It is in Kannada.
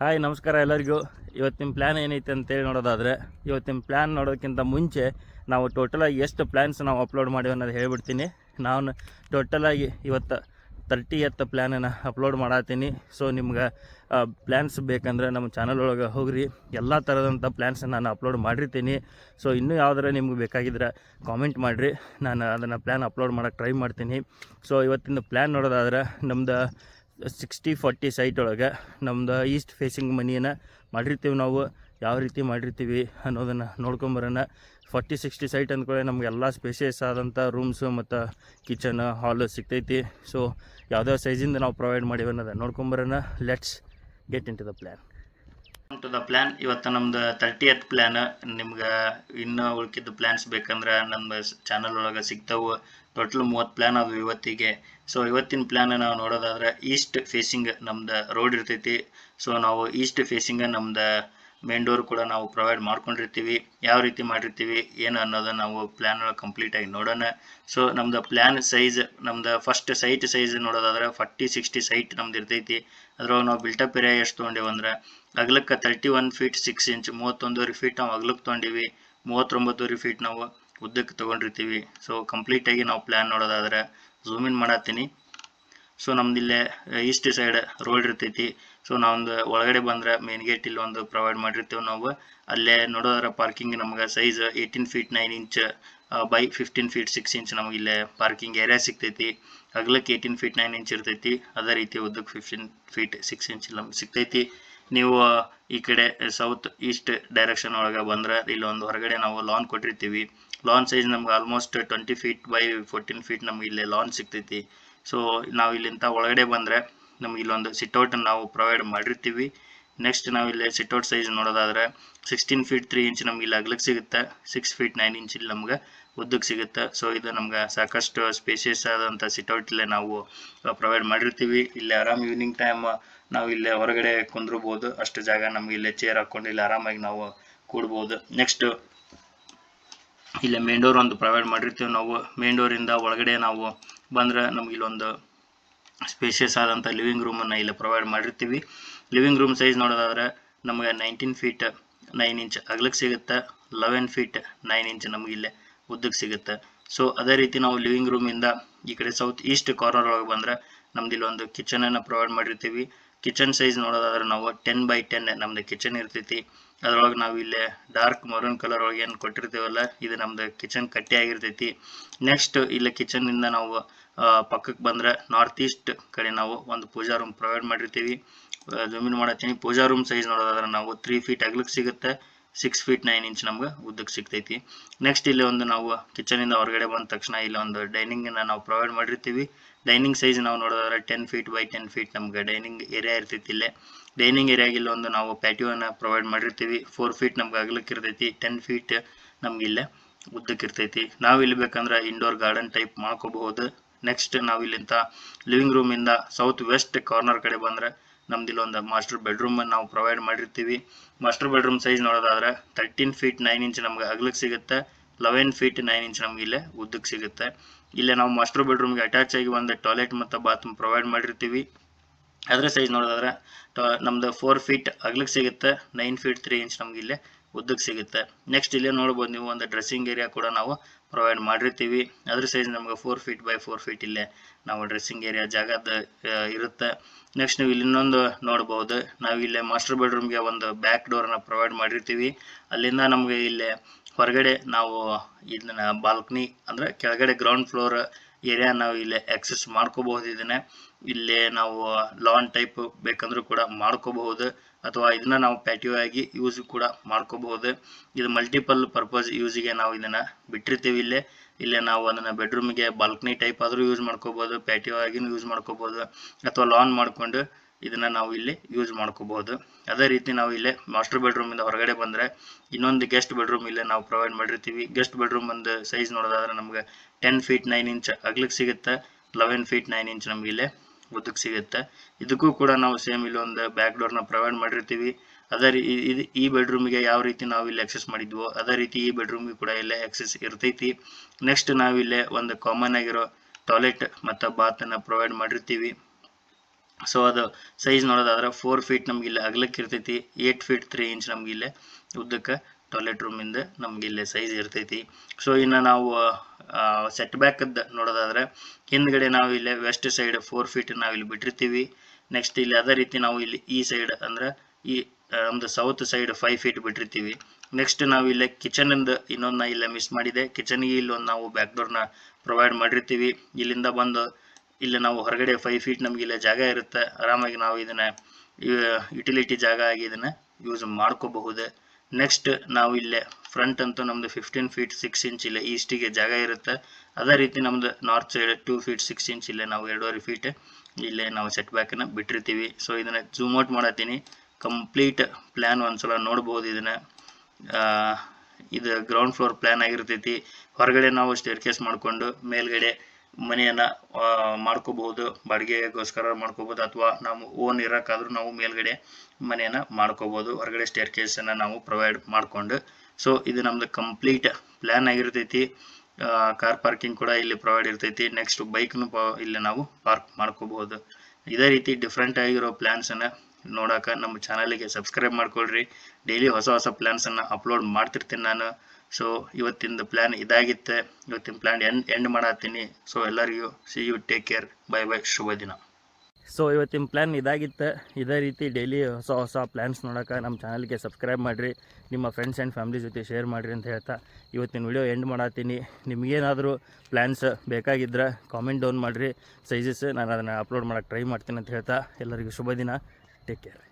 ಹಾಯ್ ನಮಸ್ಕಾರ ಎಲ್ಲರಿಗೂ. ಇವತ್ತಿನ ಪ್ಲ್ಯಾನ್ ಏನೈತೆ ಅಂತೇಳಿ ನೋಡೋದಾದರೆ, ಇವತ್ತಿನ ಪ್ಲ್ಯಾನ್ ನೋಡೋದಕ್ಕಿಂತ ಮುಂಚೆ ನಾವು ಟೋಟಲಾಗಿ ಎಷ್ಟು ಪ್ಲ್ಯಾನ್ಸ್ ನಾವು ಅಪ್ಲೋಡ್ ಮಾಡಿವಿ ಅನ್ನೋದು ಹೇಳ್ಬಿಡ್ತೀನಿ. ನಾನು ಟೋಟಲಾಗಿ ಇವತ್ತು ತರ್ಟಿ ಎತ್ತ ಪ್ಲ್ಯಾನನ್ನು ಅಪ್ಲೋಡ್ ಮಾಡತ್ತೀನಿ ಸೊ ನಿಮ್ಗೆ ಪ್ಲ್ಯಾನ್ಸ್ ಬೇಕಂದ್ರೆ ನಮ್ಮ ಚಾನಲ್ ಒಳಗೆ ಹೋಗ್ರಿ. ಎಲ್ಲ ಥರದಂಥ ಪ್ಲ್ಯಾನ್ಸನ್ನು ನಾನು ಅಪ್ಲೋಡ್ ಮಾಡಿರ್ತೀನಿ. ಸೊ ಇನ್ನೂ ಯಾವ್ದಾರ ನಿಮ್ಗೆ ಬೇಕಾಗಿದ್ರೆ ಕಾಮೆಂಟ್ ಮಾಡಿರಿ. ನಾನು ಅದನ್ನು ಪ್ಲ್ಯಾನ್ ಅಪ್ಲೋಡ್ ಮಾಡೋಕ್ಕೆ ಟ್ರೈ ಮಾಡ್ತೀನಿ. ಸೊ ಇವತ್ತಿನ ಪ್ಲ್ಯಾನ್ ನೋಡೋದಾದ್ರೆ, ನಮ್ದು ಸಿಕ್ಸ್ಟಿ ಫಾರ್ಟಿ ಸೈಟ್ ಒಳಗೆ ನಮ್ದು ಈಸ್ಟ್ ಫೇಸಿಂಗ್ ಮನಿಯನ್ನು ಮಾಡಿರ್ತೀವಿ ನಾವು. ಯಾವ ರೀತಿ ಮಾಡಿರ್ತೀವಿ ಅನ್ನೋದನ್ನು ನೋಡ್ಕೊಂಬರೋಣ. ಫಾರ್ಟಿ ಸಿಕ್ಸ್ಟಿ ಸೈಟ್ ಅಂದ್ಕೊಳ್ಳಿ ನಮ್ಗೆ ಎಲ್ಲ ಸ್ಪೇಷಿಯಸ್ ಆದಂಥ ರೂಮ್ಸು ಮತ್ತು ಕಿಚನ್ ಹಾಲು ಸಿಗ್ತೈತಿ. ಸೊ ಯಾವ್ದಾವ ಸೈಜಿಂದ ನಾವು ಪ್ರೊವೈಡ್ ಮಾಡಿವಿ ಅನ್ನೋದು ನೋಡ್ಕೊಂಬರೋಣ. Let's get into the plan to the plan ಇವತ್ತು ನಮ್ದು ತರ್ಟಿ ಎತ್ ಪ್ಲ್ಯಾನ್ ನಿಮ್ಗೆ ಇನ್ನೂ ಉಳ್ಕಿದ್ದು ಪ್ಲ್ಯಾನ್ಸ್ ಬೇಕಂದ್ರೆ ನಮ್ಮ ಚಾನಲ್ ಒಳಗೆ ಸಿಗ್ತಾವೆ. ಟೋಟಲ್ ಮೂವತ್ತು ಪ್ಲ್ಯಾನ್ ಅದು ಇವತ್ತಿಗೆ. ಸೊ ಇವತ್ತಿನ ಪ್ಲ್ಯಾನ್ ನಾವು ನೋಡೋದಾದ್ರೆ ಈಸ್ಟ್ ಫೇಸಿಂಗ್ ನಮ್ದು ರೋಡ್ ಇರ್ತೈತಿ. ಸೊ ನಾವು ಈಸ್ಟ್ ಫೇಸಿಂಗ್ ನಮ್ದು ಮೇನ್ ಡೋರ್ ಕೂಡ ನಾವು ಪ್ರೊವೈಡ್ ಮಾಡ್ಕೊಂಡಿರ್ತೀವಿ. ಯಾವ ರೀತಿ ಮಾಡಿರ್ತೀವಿ, ಏನು ಅನ್ನೋದನ್ನ ನಾವು ಪ್ಲ್ಯಾನ್ ಕಂಪ್ಲೀಟ್ ಆಗಿ ನೋಡೋಣ. ಸೊ ನಮ್ದು ಪ್ಲ್ಯಾನ್ ಸೈಜ್ ನಮ್ದು ಫಸ್ಟ್ ಸೈಟ್ ಸೈಜ್ ನೋಡೋದಾದ್ರೆ ಫಾರ್ಟಿ ಸಿಕ್ಸ್ಟಿ ಸೈಟ್ ನಮ್ದು ಇರ್ತೈತಿ. ಅದ್ರೊಳಗೆ ನಾವು ಬಿಲ್ಟಪ್ ಏರಿಯಾ ಎಷ್ಟು ತೊಗೊಂಡೇವು ಅಂದ್ರೆ ಅಗಲಕ್ಕೆ thirty one feet six inch ಮೂವತ್ತೊಂದೂವರೆ feet ನಾವು ಅಗಲಕ್ಕೆ ತೊಗೊಂಡಿವಿ. ಮೂವತ್ತೊಂಬತ್ತೂವರೆ ಫೀಟ್ ನಾವು ಉದ್ದಕ್ಕೆ ತೊಗೊಂಡಿರ್ತೀವಿ. ಸೊ ಕಂಪ್ಲೀಟಾಗಿ ನಾವು ಪ್ಲ್ಯಾನ್ ನೋಡೋದಾದ್ರೆ ಝೂಮ್ ಇನ್ ಮಾಡತ್ತೀನಿ. ಸೊ ನಮ್ದು ಇಲ್ಲೇ ಈಸ್ಟ್ ಸೈಡ್ ರೋಡ್ ಇರ್ತೈತಿ. ಸೊ ನಾವೊಂದು ಒಳಗಡೆ ಬಂದ್ರೆ ಮೇನ್ ಗೇಟ್ ಇಲ್ಲಿ ಒಂದು ಪ್ರೊವೈಡ್ ಮಾಡಿರ್ತೇವೆ ನಾವು. ಅಲ್ಲೇ ನೋಡೋದ್ರ ಪಾರ್ಕಿಂಗ್ ನಮ್ಗೆ size eighteen feet nine inch by fifteen feet six inch ನಮಗೆ ಇಲ್ಲೇ ಪಾರ್ಕಿಂಗ್ ಏರಿಯಾ ಸಿಗ್ತೈತಿ. ಹಗ್ಲಕ್ಕೆ ಏಯ್ಟೀನ್ ಫೀಟ್ ನೈನ್ ಇಂಚ್ ಇರ್ತೈತಿ. ಅದೇ ರೀತಿ ಉದ್ದಕ್ಕೆ ಫಿಫ್ಟೀನ್ ಫೀಟ್ ಸಿಕ್ಸ್ ಇಂಚ್ ನಮ್ಗೆ ಸಿಗ್ತೈತಿ. ನೀವು ಈ ಕಡೆ ಸೌತ್ ಈಸ್ಟ್ ಡೈರೆಕ್ಷನ್ ಒಳಗೆ ಬಂದ್ರೆ ಇಲ್ಲೊಂದು ಹೊರಗಡೆ ನಾವು ಲಾನ್ ಕೊಟ್ಟಿರ್ತೀವಿ. ಲಾನ್ ಸೈಜ್ ನಮ್ಗೆ almost twenty feet by fourteen feet ನಮ್ಗೆ ಇಲ್ಲಿ ಲಾನ್ ಸಿಗ್ತೈತಿ. ಸೊ ನಾವು ಇಲ್ಲಿಂದ ಒಳಗಡೆ ಬಂದರೆ ನಮ್ಗೆ ಇಲ್ಲೊಂದು ಸಿಟ್ಔಟ್ ನಾವು ಪ್ರೊವೈಡ್ ಮಾಡಿರ್ತೀವಿ. ನೆಕ್ಸ್ಟ್ ನಾವು ಇಲ್ಲಿ ಸಿಟ್ಔಟ್ ಸೈಜ್ ನೋಡೋದಾದ್ರೆ ಸಿಕ್ಸ್ಟೀನ್ ಫೀಟ್ ತ್ರೀ ಇಂಚ್ ನಮ್ಗೆ ಇಲ್ಲಿ ಅಗ್ಲಕ್ಕೆ ಸಿಗುತ್ತೆ. ಸಿಕ್ಸ್ ಫೀಟ್ ನೈನ್ ಇಂಚ್ ಇಲ್ಲಿ ನಮ್ಗೆ ಉದ್ದಕ್ಕೆ ಸಿಗುತ್ತೆ. ಸೊ ಇದು ನಮ್ಗೆ ಸಾಕಷ್ಟು ಸ್ಪೇಸಿಯಸ್ ಆದಂಥ ಸಿಟ್ಔಟ್ ಇಲ್ಲೇ ನಾವು ಪ್ರೊವೈಡ್ ಮಾಡಿರ್ತೀವಿ. ಇಲ್ಲಿ ಆರಾಮ್ ಈವ್ನಿಂಗ್ ಟೈಮ್ ನಾವು ಇಲ್ಲೇ ಹೊರಗಡೆ ಕುಂದ್ರಬಹುದು ಅಷ್ಟು ಜಾಗ ನಮ್ಗೆ ಇಲ್ಲೇ ಚೇರ್ ಹಾಕೊಂಡು ಇಲ್ಲಿ ಆರಾಮಾಗಿ ನಾವು ಕೂಡ್ಬೋದು. ನೆಕ್ಸ್ಟ್ ಇಲ್ಲೇ ಮೇನ್ ಡೋರ್ ಒಂದು ಪ್ರೊವೈಡ್ ಮಾಡಿರ್ತೀವಿ. ನಾವು ಮೇನ್ ಡೋರಿಂದ ಒಳಗಡೆ ನಾವು ಬಂದ್ರೆ ನಮ್ಗೆ ಇಲ್ಲೊಂದು ಸ್ಪೇಷಿಯಸ್ ಆದಂಥ ಲಿವಿಂಗ್ ರೂಮನ್ನು ಇಲ್ಲಿ ಪ್ರೊವೈಡ್ ಮಾಡಿರ್ತೀವಿ. ಲಿವಿಂಗ್ ರೂಮ್ ಸೈಜ್ ನೋಡೋದಾದ್ರೆ ನಮಗೆ ನೈನ್ಟೀನ್ ಫೀಟ್ ನೈನ್ ಇಂಚ್ ಅಗ್ಲಕ್ಕೆ ಸಿಗುತ್ತೆ. ಲೆವೆನ್ ಫೀಟ್ ನೈನ್ ಇಂಚ್ ನಮಗೆ ಇಲ್ಲೇ ಉದ್ದಕ್ಕೆ ಸಿಗುತ್ತೆ. ಸೊ ಅದೇ ರೀತಿ ನಾವು ಲಿವಿಂಗ್ ರೂಮಿಂದ ಈ ಕಡೆ ಸೌತ್ ಈಸ್ಟ್ ಕಾರ್ನರ್ ಒಳಗೆ ಬಂದರೆ ನಮ್ದು ಇಲ್ಲೊಂದು ಕಿಚನನ್ನು ಪ್ರೊವೈಡ್ ಮಾಡಿರ್ತೀವಿ. ಕಿಚನ್ ಸೈಜ್ ನೋಡೋದಾದ್ರೆ ನಾವು ಟೆನ್ ಬೈ ಟೆನ್ ನಮ್ದು ಕಿಚನ್ ಇರ್ತೈತಿ. ಅದ್ರೊಳಗೆ ನಾವು ಇಲ್ಲೇ ಡಾರ್ಕ್ ಮರೂನ್ ಕಲರ್ ಒಳಗೆ ಏನು ಕೊಟ್ಟಿರ್ತೀವಲ್ಲ, ಇದು ನಮ್ದು ಕಿಚನ್ ಕಟ್ಟಿ ಆಗಿರ್ತೈತಿ. ನೆಕ್ಸ್ಟ್ ಇಲ್ಲ ಇಂದ ನಾವು ಪಕ್ಕಕ್ಕೆ ಬಂದ್ರೆ ನಾರ್ತ್ ಈಸ್ಟ್ ಕಡೆ ನಾವು ಒಂದು ಪೂಜಾ ರೂಮ್ ಪ್ರೊವೈಡ್ ಮಾಡಿರ್ತೀವಿ. ಜಮೀನು ಮಾಡತ್ತೀನಿ. ಪೂಜಾ ರೂಮ್ ಸೈಜ್ ನೋಡೋದಾದ್ರೆ ನಾವು ತ್ರೀ ಫೀಟ್ ಅಗ್ಲಕ್ಕೆ ಸಿಗುತ್ತೆ. ಸಿಕ್ಸ್ ಫೀಟ್ ನೈನ್ ಇಂಚ್ ನಮ್ಗೆ ಉದ್ದಕ್ಕೆ ಸಿಗ್ತೈತಿ. ನೆಕ್ಸ್ಟ್ ಇಲ್ಲಿ ಒಂದು ನಾವು ಕಿಚನಿಂದ ಹೊರಗಡೆ ಬಂದ ತಕ್ಷಣ ಇಲ್ಲಿ ಒಂದು ಡೈನಿಂಗನ್ನು ನಾವು ಪ್ರೊವೈಡ್ ಮಾಡಿರ್ತೀವಿ. ಡೈನಿಂಗ್ ಸೈಜ್ ನಾವು ನೋಡೋದಾದ್ರೆ ten feet by ten feet ನಮ್ಗೆ ಡೈನಿಂಗ್ ಏರಿಯಾ ಇರ್ತೈತಿ ಇಲ್ಲೇ. ಡೈನಿಂಗ್ ಏರಿಯಾಗಿಲ್ಲ ಒಂದು ನಾವು ಪ್ಯಾಟಿಯೋನ ಪ್ರೊವೈಡ್ ಮಾಡಿರ್ತೀವಿ. ಫೋರ್ ಫೀಟ್ ನಮ್ಗೆ ಅಗಲಕ್ಕೆ ಇರ್ತೈತಿ ಟೆನ್ ಫೀಟ್ ನಮ್ಗೆ ಇಲ್ಲೇ ಉದ್ದಕ್ಕೆ ಇರ್ತೈತಿ. ನಾವು ಇಲ್ಲಿ ಬೇಕಂದ್ರೆ ಇಂಡೋರ್ ಗಾರ್ಡನ್ ಟೈಪ್ ಮಾಡ್ಕೋಬಹುದು. ನೆಕ್ಸ್ಟ್ ನಾವು ಇಲ್ಲಿಂದ ಲಿವಿಂಗ್ ರೂಮಿಂದ ಸೌತ್ ವೆಸ್ಟ್ ಕಾರ್ನರ್ ಕಡೆ ಬಂದರೆ ನಮ್ದು ಇಲ್ಲೊಂದು ಮಾಸ್ಟರ್ ಬೆಡ್ರೂಮ್ ನಾವು ಪ್ರೊವೈಡ್ ಮಾಡಿರ್ತೀವಿ. ಮಾಸ್ಟರ್ ಬೆಡ್ರೂಮ್ ಸೈಜ್ ನೋಡೋದಾದ್ರೆ ತರ್ಟೀನ್ ಫೀಟ್ ನೈನ್ ಇಂಚ್ ನಮ್ಗೆ ಅಗಲಕ್ಕೆ ಸಿಗುತ್ತೆ. ಲೆವೆನ್ ಫೀಟ್ ನೈನ್ ಇಂಚ್ ನಮ್ಗೆ ಇಲ್ಲೇ ಉದ್ದಕ್ಕೆ ಸಿಗುತ್ತೆ. ಇಲ್ಲೇ ನಾವು ಮಾಸ್ಟರ್ ಬೆಡ್ರೂಮ್ಗೆ ಅಟ್ಯಾಚ್ ಆಗಿ ಒಂದು ಟಾಯ್ಲೆಟ್ ಮತ್ತು ಬಾತ್ರೂಮ್ ಪ್ರೊವೈಡ್ ಮಾಡಿರ್ತೀವಿ. ಅದರ ಸೈಜ್ ನೋಡೋದಾದ್ರೆ ನಮ್ದು ಫೋರ್ ಫೀಟ್ ಅಗ್ಲಕ್ಕೆ ಸಿಗುತ್ತೆ ನೈನ್ ಫೀಟ್ ತ್ರೀ ಇಂಚ್ ನಮ್ಗೆ ಇಲ್ಲಿ ಉದ್ದಕ್ಕೆ ಸಿಗುತ್ತೆ. ನೆಕ್ಸ್ಟ್ ಇಲ್ಲೇ ನೋಡ್ಬೋದು ನೀವು ಒಂದು ಡ್ರೆಸ್ಸಿಂಗ್ ಏರಿಯಾ ಕೂಡ ನಾವು ಪ್ರೊವೈಡ್ ಮಾಡಿರ್ತೀವಿ. ಅದ್ರ ಸೈಜ್ ನಮ್ಗೆ four feet by four feet ಇಲ್ಲೇ ನಾವು ಡ್ರೆಸ್ಸಿಂಗ್ ಏರಿಯಾ ಜಾಗದ ಇರುತ್ತೆ. ನೆಕ್ಸ್ಟ್ ನೀವು ಇಲ್ಲಿ ಇನ್ನೊಂದು ನೋಡ್ಬೋದು, ನಾವು ಇಲ್ಲೇ ಮಾಸ್ಟರ್ ಬೆಡ್ರೂಮ್ಗೆ ಒಂದು ಬ್ಯಾಕ್ ಡೋರನ್ನ ಪ್ರೊವೈಡ್ ಮಾಡಿರ್ತೀವಿ. ಅಲ್ಲಿಂದ ನಮಗೆ ಇಲ್ಲೇ ಹೊರಗಡೆ ನಾವು ಇದನ್ನ ಬಾಲ್ಕನಿ ಅಂದ್ರೆ ಕೆಳಗಡೆ ಗ್ರೌಂಡ್ ಫ್ಲೋರ್ ಏರಿಯಾ ನಾವು ಇಲ್ಲಿ ಆಕ್ಸೆಸ್ ಮಾಡ್ಕೋಬಹುದು ಇದನ್ನ. ಇಲ್ಲೇ ನಾವು ಲಾನ್ ಟೈಪ್ ಬೇಕಂದ್ರೂ ಕೂಡ ಮಾಡ್ಕೋಬಹುದು. ಅಥವಾ ಇದನ್ನ ನಾವು ಪ್ಯಾಟಿಯೋ ಆಗಿ ಯೂಸ್ ಕೂಡ ಮಾಡ್ಕೋಬಹುದು. ಇದು ಮಲ್ಟಿಪಲ್ ಪರ್ಪಸ್ ಯೂಸಿಗೆ ನಾವು ಇದನ್ನ ಬಿಟ್ಟಿರ್ತೀವಿ ಇಲ್ಲೇ. ಇಲ್ಲೇ ನಾವು ಅದನ್ನ ಬೆಡ್ರೂಮಿಗೆ ಬಾಲ್ಕನಿ ಟೈಪ್ ಆದರೂ ಯೂಸ್ ಮಾಡ್ಕೋಬಹುದು ಪ್ಯಾಟಿಯೋ ಆಗಿನೂ ಯೂಸ್ ಮಾಡ್ಕೋಬಹುದು. ಅಥವಾ ಲಾನ್ ಮಾಡ್ಕೊಂಡು ಇದನ್ನ ನಾವು ಇಲ್ಲಿ ಯೂಸ್ ಮಾಡ್ಕೋಬಹುದು. ಅದೇ ರೀತಿ ನಾವು ಇಲ್ಲಿ ಮಾಸ್ಟರ್ ಬೆಡ್ರೂಮ್ ಇಂದ ಹೊರಗಡೆ ಬಂದ್ರೆ ಇನ್ನೊಂದು ಗೆಸ್ಟ್ ಬೆಡ್ರೂಮ್ ಇಲ್ಲಿ ನಾವು ಪ್ರೊವೈಡ್ ಮಾಡಿರ್ತೀವಿ. ಗೆಸ್ಟ್ ಬೆಡ್ರೂಮ್ ಒಂದು ಸೈಜ್ ನೋಡೋದಾದ್ರೆ ನಮ್ಗೆ ಟೆನ್ ಫೀಟ್ ನೈನ್ ಇಂಚ್ ಅಗ್ಲಕ್ಕೆ ಸಿಗುತ್ತೆ. ಲೆವೆನ್ ಫೀಟ್ ನೈನ್ ಇಂಚ್ ನಮ್ಗೆ ಇಲ್ಲೇ ಉದ್ದಕ್ಕೆ ಸಿಗುತ್ತೆ. ಇದಕ್ಕೂ ಕೂಡ ನಾವು ಸೇಮ್ ಇಲ್ಲಿ ಒಂದು ಬ್ಯಾಕ್ ಡೋರ್ನ ಪ್ರೊವೈಡ್ ಮಾಡಿರ್ತೀವಿ. ಅದೇ ರೀ ಇದು ಈ ಬೆಡ್ರೂಮಿಗೆ ಯಾವ ರೀತಿ ನಾವು ಇಲ್ಲಿ ಆಕ್ಸೆಸ್ ಮಾಡಿದ್ವೋ, ಅದೇ ರೀತಿ ಈ ಬೆಡ್ರೂಮ್ಗೆ ಕೂಡ ಇಲ್ಲೇ ಆಕ್ಸೆಸ್ ಇರ್ತೈತಿ. ನೆಕ್ಸ್ಟ್ ನಾವು ಇಲ್ಲೇ ಒಂದು ಕಾಮನ್ ಆಗಿರೋ ಟಾಯ್ಲೆಟ್ ಮತ್ತು ಬಾತನ್ನು ಪ್ರೊವೈಡ್ ಮಾಡಿರ್ತೀವಿ. ಸೊ ಅದು ಸೈಜ್ ನೋಡೋದಾದ್ರೆ ಫೋರ್ ಫೀಟ್ ನಮ್ಗೆ ಇಲ್ಲಿ ಅಗಲಕ್ಕೆ ಇರ್ತೈತಿ ಏಟ್ ಫೀಟ್ ತ್ರೀ ಇಂಚ್ ನಮ್ಗೆ ಇಲ್ಲೇ ಉದ್ದಕ್ಕೆ ಟಾಯ್ಲೆಟ್ ರೂಮಿಂದ ನಮ್ಗೆ ಇಲ್ಲೇ ಸೈಜ್ ಇರ್ತೈತಿ. ಸೊ ಇನ್ನು ನಾವು ಸೆಟ್ ಬ್ಯಾಕದ್ದು ನೋಡೋದಾದ್ರೆ ಹಿಂದ್ಗಡೆ ನಾವು ಇಲ್ಲೇ ವೆಸ್ಟ್ ಸೈಡ್ ಫೋರ್ ಫೀಟ್ ನಾವು ಇಲ್ಲಿ ಬಿಟ್ಟಿರ್ತೀವಿ. ನೆಕ್ಸ್ಟ್ ಇಲ್ಲಿ ಅದೇ ರೀತಿ ನಾವು ಇಲ್ಲಿ ಈ ಸೈಡ್ ಅಂದ್ರೆ ಈ ನಮ್ದು ಸೌತ್ ಸೈಡ್ ಫೈವ್ ಫೀಟ್ ಬಿಟ್ಟಿರ್ತೀವಿ. ನೆಕ್ಸ್ಟ್ ನಾವು ಇಲ್ಲೇ ಕಿಚನ್ ಇಂದ ಇನ್ನೊಂದು ನಾ ಇಲ್ಲೇ ಮಿಸ್ ಮಾಡಿದೆ. ಕಿಚನ್ಗೆ ಇಲ್ಲಿ ಒಂದು ನಾವು ಬ್ಯಾಕ್ ಡೋರ್ನ ಪ್ರೊವೈಡ್ ಮಾಡಿರ್ತೀವಿ. ಇಲ್ಲಿಂದ ಬಂದು ಇಲ್ಲಿ ನಾವು ಹೊರಗಡೆ ಫೈವ್ ಫೀಟ್ ನಮಗೆ ಇಲ್ಲೇ ಜಾಗ ಇರುತ್ತೆ. ಆರಾಮಾಗಿ ನಾವು ಇದನ್ನ ಯುಟಿಲಿಟಿ ಜಾಗ ಆಗಿ ಇದನ್ನ ಯೂಸ್ ಮಾಡ್ಕೋಬಹುದು. ನೆಕ್ಸ್ಟ್ ನಾವು ಇಲ್ಲೇ ಫ್ರಂಟ್ ಅಂತೂ ನಮ್ದು ಫಿಫ್ಟೀನ್ ಫೀಟ್ ಸಿಕ್ಸ್ ಇಂಚ್ ಇಲ್ಲೇ ಈಸ್ಟಿಗೆ ಜಾಗ ಇರುತ್ತೆ. ಅದೇ ರೀತಿ ನಮ್ದು north side two feet six inch ಇಲ್ಲೇ ನಾವು ಎರಡೂವರೆ ಫೀಟ್ ಇಲ್ಲೇ ನಾವು ಸೆಟ್ ಬ್ಯಾಕನ್ನು ಬಿಟ್ಟಿರ್ತೀವಿ. ಸೊ ಇದನ್ನ ಜೂಮ್ ಔಟ್ ಮಾಡತ್ತೀನಿ. ಕಂಪ್ಲೀಟ್ ಪ್ಲ್ಯಾನ್ ಒಂದ್ಸಲ ನೋಡ್ಬೋದು ಇದನ್ನ. ಇದು ಗ್ರೌಂಡ್ ಫ್ಲೋರ್ ಪ್ಲ್ಯಾನ್ ಆಗಿರ್ತೈತಿ. ಹೊರಗಡೆ ನಾವು ಸ್ಟೇರ್ ಕೇಸ್ ಮಾಡಿಕೊಂಡು ಮೇಲ್ಗಡೆ ಮನೆಯನ್ನ ಮಾಡ್ಕೋಬಹುದು, ಬಾಡಿಗೆಗೋಸ್ಕರ ಮಾಡ್ಕೋಬಹುದು, ಅಥವಾ ನಾವು ಓನ್ ಇರೋಕ್ಕಾದ್ರೂ ನಾವು ಮೇಲ್ಗಡೆ ಮನೆಯನ್ನ ಮಾಡ್ಕೋಬಹುದು. ಹೊರಗಡೆ ಸ್ಟೇರ್ ಕೇಸನ್ನು ನಾವು ಪ್ರೊವೈಡ್ ಮಾಡ್ಕೊಂಡು. ಸೊ ಇದು ನಮ್ದು ಕಂಪ್ಲೀಟ್ ಪ್ಲ್ಯಾನ್ ಆಗಿರ್ತೈತಿ. ಕಾರ್ ಪಾರ್ಕಿಂಗ್ ಕೂಡ ಇಲ್ಲಿ ಪ್ರೊವೈಡ್ ಇರ್ತೈತಿ. ನೆಕ್ಸ್ಟ್ ಬೈಕ್ನು ಇಲ್ಲಿ ನಾವು ಪಾರ್ಕ್ ಮಾಡ್ಕೋಬಹುದು. ಇದೇ ರೀತಿ ಡಿಫ್ರೆಂಟ್ ಆಗಿರೋ ಪ್ಲ್ಯಾನ್ಸನ್ನು ನೋಡೋಕೆ ನಮ್ಮ ಚಾನಲಿಗೆ ಸಬ್ಸ್ಕ್ರೈಬ್ ಮಾಡ್ಕೊಳ್ರಿ. ಡೈಲಿ ಹೊಸ ಹೊಸ ಪ್ಲ್ಯಾನ್ಸನ್ನು ಅಪ್ಲೋಡ್ ಮಾಡ್ತಿರ್ತೀನಿ ನಾನು. ಸೊ ಇವತ್ತಿಂದು ಪ್ಲ್ಯಾನ್ ಇದಾಗಿತ್ತೆ. ಇವತ್ತಿನ ಪ್ಲ್ಯಾನ್ ಎಂಡ್ ಎಂಡ್ ಮಾಡತ್ತೀನಿ. ಸೊ ಎಲ್ಲರಿಗೂ see you take care bye bye ಶುಭ ದಿನ. ಸೊ ಇವತ್ತಿನ ಪ್ಲ್ಯಾನ್ ಇದಾಗಿತ್ತು. ಇದೇ ರೀತಿ ಡೈಲಿ ಹೊಸ ಹೊಸ ಪ್ಲ್ಯಾನ್ಸ್ ನೋಡೋಕೆ ನಮ್ಮ ಚಾನಲ್ಗೆ ಸಬ್ಸ್ಕ್ರೈಬ್ ಮಾಡಿರಿ. ನಿಮ್ಮ ಫ್ರೆಂಡ್ಸ್ ಆ್ಯಂಡ್ ಫ್ಯಾಮಿಲಿ ಜೊತೆ ಶೇರ್ ಮಾಡಿರಿ ಅಂತ ಹೇಳ್ತಾ ಇವತ್ತಿನ ವಿಡಿಯೋ ಎಂಡ್ ಮಾಡತ್ತೀನಿ. ನಿಮಗೇನಾದರೂ ಪ್ಲ್ಯಾನ್ಸ್ ಬೇಕಾಗಿದ್ದರೆ ಕಾಮೆಂಟ್ ಡೌನ್ ಮಾಡಿರಿ. ಸೈಜಸ್ ನಾನು ಅದನ್ನು ಅಪ್ಲೋಡ್ ಮಾಡೋಕ್ಕೆ ಟ್ರೈ ಮಾಡ್ತೀನಿ ಅಂತ ಹೇಳ್ತಾ ಎಲ್ಲರಿಗೂ ಶುಭ ದಿನ. Take care